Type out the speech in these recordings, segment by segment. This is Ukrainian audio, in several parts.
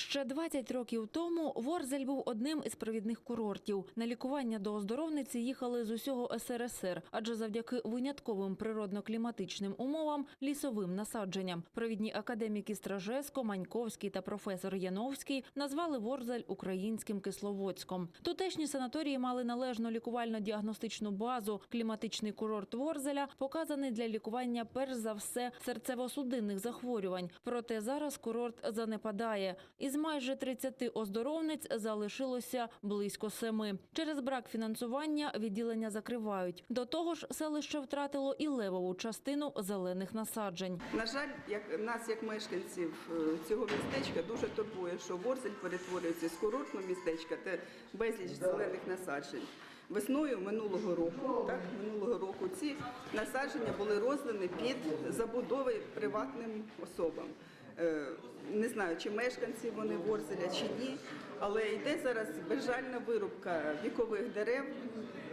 Ще 20 років тому Ворзель був одним із провідних курортів. На лікування до оздоровниці їхали з усього СРСР, адже завдяки винятковим природно-кліматичним умовам, лісовим насадженням. Провідні академіки Стражеско, Маньковський та професор Яновський назвали Ворзель українським Кисловодськом. Тутешні санаторії мали належну лікувально-діагностичну базу. Кліматичний курорт Ворзеля показаний для лікування перш за все серцево-судинних захворювань. Проте зараз курорт занепадає. Із майже 30 оздоровниць залишилося близько семи. Через брак фінансування відділення закривають. До того ж, селище втратило і левову частину зелених насаджень. На жаль, як нас, як мешканців е, цього містечка, дуже турбує, що Ворзель перетворюється з курортного містечка та безліч зелених насаджень. Весною минулого року, так минулого року, ці насадження були роздані під забудови приватним особам. Е, Не знаю, чи мешканці вони Ворзеля, чи ні, але йде зараз безжальна вирубка вікових дерев,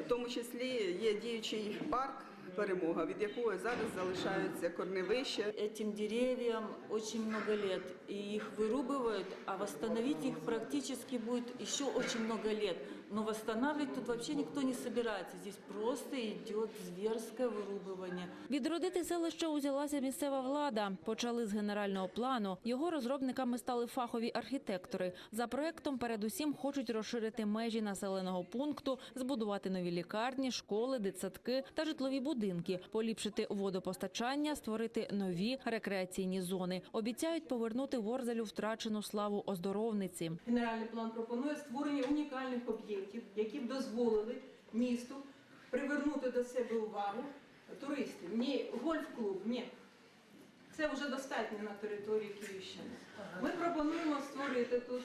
в тому числі є діючий парк перемога, від якого зараз залишаються корневища. Этим деревьям очень много лет, и их вырубывают, а восстановить их практически будет еще очень много лет. Но восстанавливать тут вообще никто не собирается. Здесь просто идет зверское вырубывание. Відродити селище узялася місцева влада. Почали з генерального плану. Його розробниками стали фахові архітектори. За проектом передусім хочуть розширити межі населеного пункту, збудувати нові лікарні, школи, дитсадки та житлові будинки, поліпшити водопостачання, створити нові рекреаційні зони. Обіцяють повернути Ворзелю втрачену славу оздоровниці. Генеральний план пропонує створення унікальних об'єктів, які б дозволили місту привернути до себе увагу туристів. Ні гольф-клуб, ні. Це вже достатньо на території Київщини. Ми пропонуємо створити тут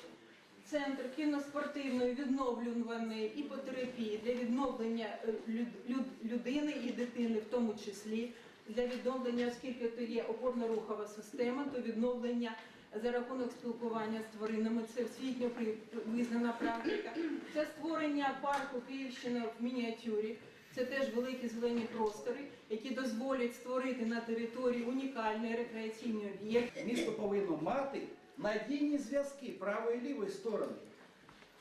центр кіноспортивної відновлюваної іпотерапії для відновлення е, люд- люд- людини і дитини, в тому числі для відновлення, оскільки то є опорно-рухова система, то відновлення за рахунок спілкування з тваринами. Це освітньо визнана практика. Це створення парку Київщина в мініатюрі. Це теж великі зелені простори, які дозволять створити на території унікальний рекреаційний об'єкт. Місто повинно мати надійні зв'язки правої і лівої сторони.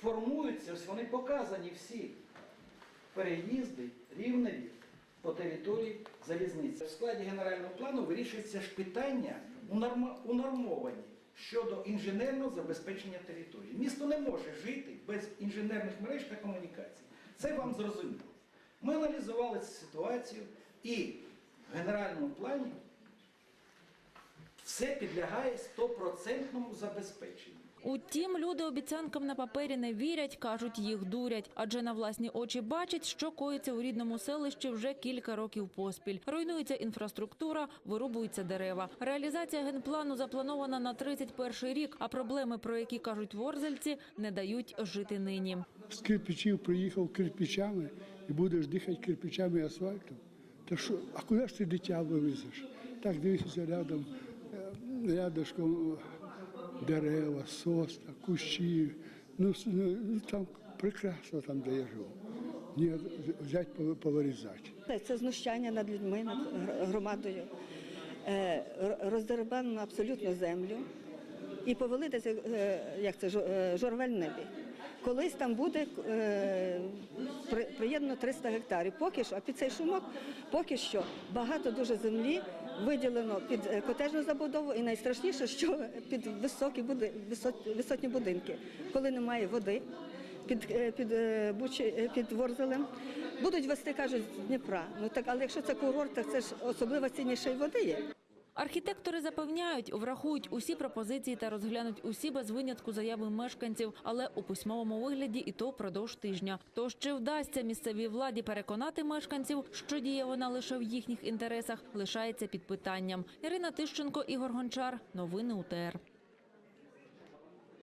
Формуються, ось вони показані всі переїзди, рівневі по території залізниці. В складі генерального плану вирішується ж питання унормовані щодо інженерного забезпечення території. Місто не може жити без інженерних мереж та комунікацій. Це вам зрозуміло. Ми аналізували цю ситуацію і в генеральному плані все підлягає стопроцентному забезпеченню. Утім, люди обіцянкам на папері не вірять, кажуть, їх дурять, адже на власні очі бачать, що коїться у рідному селищі вже кілька років поспіль. Руйнується інфраструктура, вирубуються дерева. Реалізація генплану запланована на 31 рік, а проблеми, про які кажуть ворзельці, не дають жити нині. з кирпичів приїхав кирпичами і будеш дихати кирпичами і асфальтом. Та що, а куди ж ти дитя вивезеш? Так дивишся рядом, рядышком е, дерева, сосна, кущі. Ну, ну, там прекрасно там, де я живу. Ні, взяти пов- повирізати. Це знущання над людьми, над громадою. Е, Роздербанено абсолютно землю і повелити це, е, як це, жо- е, небі. Колись там буде при- приєднано 300 гектарів. Поки що, а під цей шумок, поки що багато дуже землі виділено під е, котежну забудову, і найстрашніше, що під високі буди, висот- висотні будинки, коли немає води під, під, під, е, е, під Ворзелем. Будуть вести, кажуть, з Дніпра. Ну так, але якщо це курорт, так це ж особливо й води є. Архітектори запевняють, врахують усі пропозиції та розглянуть усі без винятку заяви мешканців, але у письмовому вигляді і то впродовж тижня. Тож чи вдасться місцевій владі переконати мешканців, що діє вона лише в їхніх інтересах, лишається під питанням. Ірина Тищенко, Ігор Гончар. Новини УТР.